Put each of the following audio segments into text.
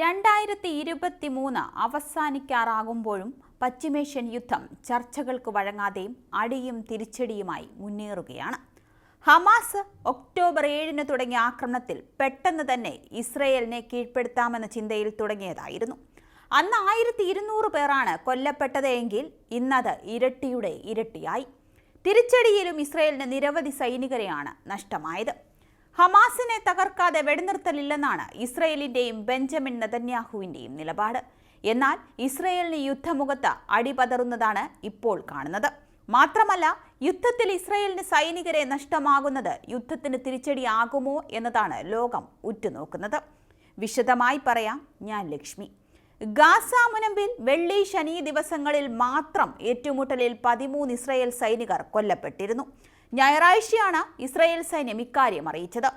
രണ്ടായിരത്തി ഇരുപത്തി മൂന്ന് അവസാനിക്കാറാകുമ്പോഴും പശ്ചിമേഷ്യൻ യുദ്ധം ചർച്ചകൾക്ക് വഴങ്ങാതെയും അടിയും തിരിച്ചടിയുമായി മുന്നേറുകയാണ്. ഹമാസ് ഒക്ടോബർ ഏഴിന് തുടങ്ങിയ ആക്രമണത്തിൽ പെട്ടെന്ന് തന്നെ ഇസ്രയേലിനെ കീഴ്പ്പെടുത്താമെന്ന ചിന്തയിൽ തുടങ്ങിയതായിരുന്നു. അന്ന് ആയിരത്തി ഇരുന്നൂറ് പേരാണ് കൊല്ലപ്പെട്ടത് എങ്കിൽ ഇന്നത് ഇരട്ടിയുടെ ഇരട്ടിയായി. തിരിച്ചടിയിലും ഇസ്രയേലിന് നിരവധി സൈനികരെയാണ് നഷ്ടമായത്. ഹമാസിനെ തകർക്കാതെ വെടിനിർത്തലില്ലെന്നാണ് ഇസ്രയേലിന്റെയും ബെഞ്ചമിൻ നെതന്യാഹുവിന്റെയും നിലപാട്. എന്നാൽ ഇസ്രയേലിന് യുദ്ധമുഖത്ത് അടിപതറുന്നതാണ് ഇപ്പോൾ കാണുന്നത്. മാത്രമല്ല യുദ്ധത്തിൽ ഇസ്രയേലിന് സൈനികരെ നഷ്ടമാകുന്നത് യുദ്ധത്തിന് തിരിച്ചടിയാകുമോ എന്നതാണ് ലോകം ഉറ്റുനോക്കുന്നത്. വിശദമായി പറയാം ഞാൻ ലക്ഷ്മി. ഗാസ മുനമ്പിൽ വെള്ളി ശനി ദിവസങ്ങളിൽ മാത്രം ഏറ്റുമുട്ടലിൽ പതിമൂന്ന് ഇസ്രയേൽ സൈനികർ കൊല്ലപ്പെട്ടിരുന്നു. ഞായറാഴ്ചയാണ് ഇസ്രയേൽ സൈന്യം ഇക്കാര്യം അറിയിച്ചത്.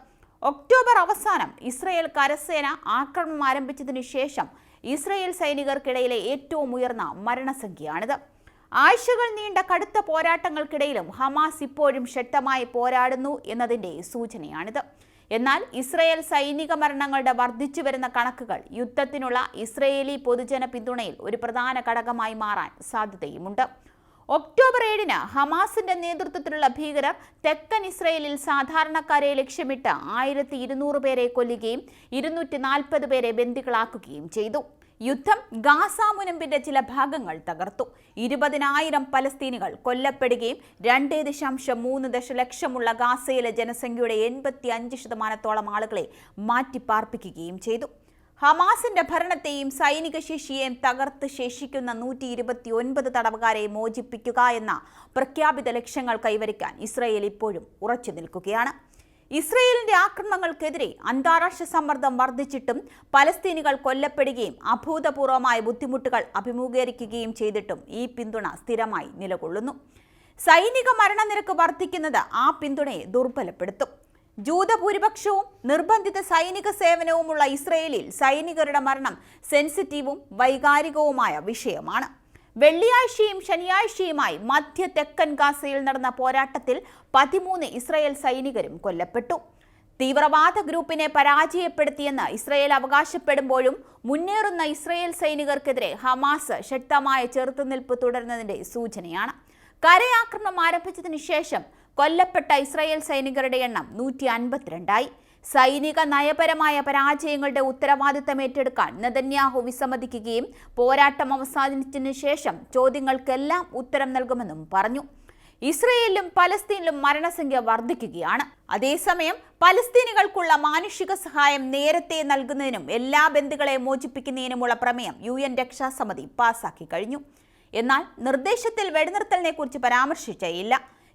ഒക്ടോബർ അവസാനം ഇസ്രയേൽ കരസേന ആക്രമണം ആരംഭിച്ചതിനു ശേഷം ഇസ്രയേൽ സൈനികർക്കിടയിലെ ഏറ്റവും ഉയർന്ന മരണസംഖ്യയാണിത്. ആഴ്ചകൾ നീണ്ട കടുത്ത പോരാട്ടങ്ങൾക്കിടയിലും ഹമാസ് ഇപ്പോഴും ശക്തമായി പോരാടുന്നു എന്നതിന്റെ സൂചനയാണിത്. എന്നാൽ ഇസ്രയേൽ സൈനിക മരണങ്ങളുടെ വർദ്ധിച്ചു വരുന്ന കണക്കുകൾ യുദ്ധത്തിനുള്ള ഇസ്രയേലി പൊതുജന പിന്തുണയിൽ ഒരു പ്രധാന ഘടകമായി മാറാൻ സാധ്യതയുമുണ്ട്. ഒക്ടോബർ ഏഴിന് ഹമാസിന്റെ നേതൃത്വത്തിലുള്ള ഭീകരർ തെക്കൻ ഇസ്രയേലിൽ സാധാരണക്കാരെ ലക്ഷ്യമിട്ട് ആയിരത്തി ഇരുന്നൂറ് പേരെ കൊല്ലുകയും ഇരുന്നൂറ്റി നാൽപ്പത് പേരെ ബന്ദികളാക്കുകയും ചെയ്തു. യുദ്ധം ഗാസ മുനമ്പിന്റെ ചില ഭാഗങ്ങൾ തകർത്തു. ഇരുപതിനായിരം പലസ്തീനികൾ കൊല്ലപ്പെടുകയും രണ്ട് ദശാംശം മൂന്ന് ദശലക്ഷമുള്ള ഗാസയിലെ ജനസംഖ്യയുടെ എൺപത്തി അഞ്ച് ശതമാനത്തോളം ആളുകളെ മാറ്റിപ്പാർപ്പിക്കുകയും ചെയ്തു. ഹമാസിന്റെ ഭരണത്തെയും സൈനിക ശേഷിയെയും തകർത്ത് ശേഷിക്കുന്ന നൂറ്റി ഇരുപത്തി ഒൻപത് തടവുകാരെ മോചിപ്പിക്കുക എന്ന പ്രഖ്യാപിത ലക്ഷ്യങ്ങൾ കൈവരിക്കാൻ ഇസ്രയേൽ ഇപ്പോഴും ഉറച്ചു നിൽക്കുകയാണ്. ഇസ്രയേലിന്റെ ആക്രമണങ്ങൾക്കെതിരെ അന്താരാഷ്ട്ര സമ്മർദ്ദം വർദ്ധിച്ചിട്ടും പലസ്തീനികൾ കൊല്ലപ്പെടുകയും അഭൂതപൂർവമായ ബുദ്ധിമുട്ടുകൾ അഭിമുഖീകരിക്കുകയും ചെയ്തിട്ടും ഈ പിന്തുണ സ്ഥിരമായി നിലകൊള്ളുന്നു. സൈനിക മരണനിരക്ക് വർദ്ധിക്കുന്നത് ആ പിന്തുണയെ ദുർബലപ്പെടുത്തും. ജൂതഭൂരിപക്ഷവും നിർബന്ധിത സൈനിക സേവനവുമുള്ള ഇസ്രയേലിൽ സൈനികരുടെ മരണം സെൻസിറ്റീവും വൈകാരികവുമായ വിഷയമാണ്. വെള്ളിയാഴ്ചയും ശനിയാഴ്ചയുമായി മധ്യ തെക്കൻ ഗാസയിൽ നടന്ന പോരാട്ടത്തിൽ പതിമൂന്ന് ഇസ്രയേൽ സൈനികരും കൊല്ലപ്പെട്ടു. തീവ്രവാദ ഗ്രൂപ്പിനെ പരാജയപ്പെടുത്തിയെന്ന് ഇസ്രയേൽ അവകാശപ്പെടുമ്പോഴും മുന്നേറുന്ന ഇസ്രയേൽ സൈനികർക്കെതിരെ ഹമാസ് ശക്തമായ ചെറുത്തുനിൽപ്പ് തുടരുന്നതിന്റെ സൂചനയാണ്. കരയാക്രമണം ആരംഭിച്ചതിനു ശേഷം കൊല്ലപ്പെട്ട ഇസ്രായേൽ സൈനികരുടെ എണ്ണം നൂറ്റി അൻപത്തിരണ്ടായി സൈനിക നയപരമായ പരാജയങ്ങളുടെ ഉത്തരവാദിത്തം ഏറ്റെടുക്കാൻ നെതന്യാഹു വിസമ്മതിക്കുകയും പോരാട്ടം അവസാനിച്ചതിനു ശേഷം ചോദ്യങ്ങൾക്കെല്ലാം ഉത്തരം നൽകുമെന്നും പറഞ്ഞു. ഇസ്രയേലിലും പലസ്തീനിലും മരണസംഖ്യ വർദ്ധിക്കുകയാണ്. അതേസമയം പലസ്തീനികൾക്കുള്ള മാനുഷിക സഹായം നേരത്തെ നൽകുന്നതിനും എല്ലാ ബന്ധുക്കളെ മോചിപ്പിക്കുന്നതിനുമുള്ള പ്രമേയം യു എൻ രക്ഷാസമിതി പാസാക്കി കഴിഞ്ഞു. എന്നാൽ നിർദ്ദേശത്തിൽ വെടിനിർത്തലിനെ കുറിച്ച്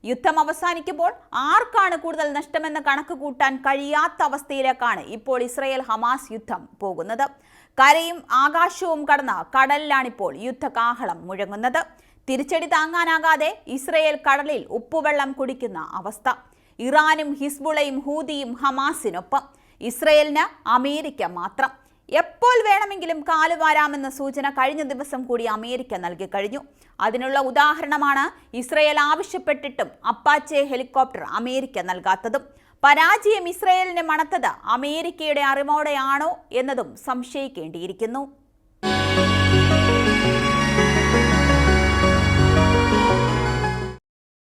യുദ്ധം അവസാനിക്കുമ്പോൾ ആർക്കാണ് കൂടുതൽ നഷ്ടമെന്ന് കണക്ക് കൂട്ടാൻ കഴിയാത്ത അവസ്ഥയിലേക്കാണ് ഇപ്പോൾ ഇസ്രയേൽ ഹമാസ് യുദ്ധം പോകുന്നത്. കരയും ആകാശവും കടന്ന കടലിലാണിപ്പോൾ യുദ്ധകാഹളം മുഴങ്ങുന്നത്. തിരിച്ചടി താങ്ങാനാകാതെ ഇസ്രയേൽ കടലിൽ ഉപ്പുവെള്ളം കുടിക്കുന്ന അവസ്ഥ. ഇറാനും ഹിസ്ബുളയും ഹൂതിയും ഹമാസിനൊപ്പം. ഇസ്രയേലിന് അമേരിക്ക മാത്രം. എപ്പോൾ വേണമെങ്കിലും കാലുവാരാമെന്ന സൂചന കഴിഞ്ഞ ദിവസം കൂടി അമേരിക്ക നൽകി കഴിഞ്ഞു. അതിനുള്ള ഉദാഹരണമാണ് ഇസ്രയേൽ ആവശ്യപ്പെട്ടിട്ടും അപ്പാച്ചെ ഹെലികോപ്റ്റർ അമേരിക്ക നൽകാത്തതും. പരാജയം ഇസ്രയേലിനെ മണത്തത് അമേരിക്കയുടെ അറിവോടെയാണോ എന്നതും സംശയിക്കേണ്ടിയിരിക്കുന്നു.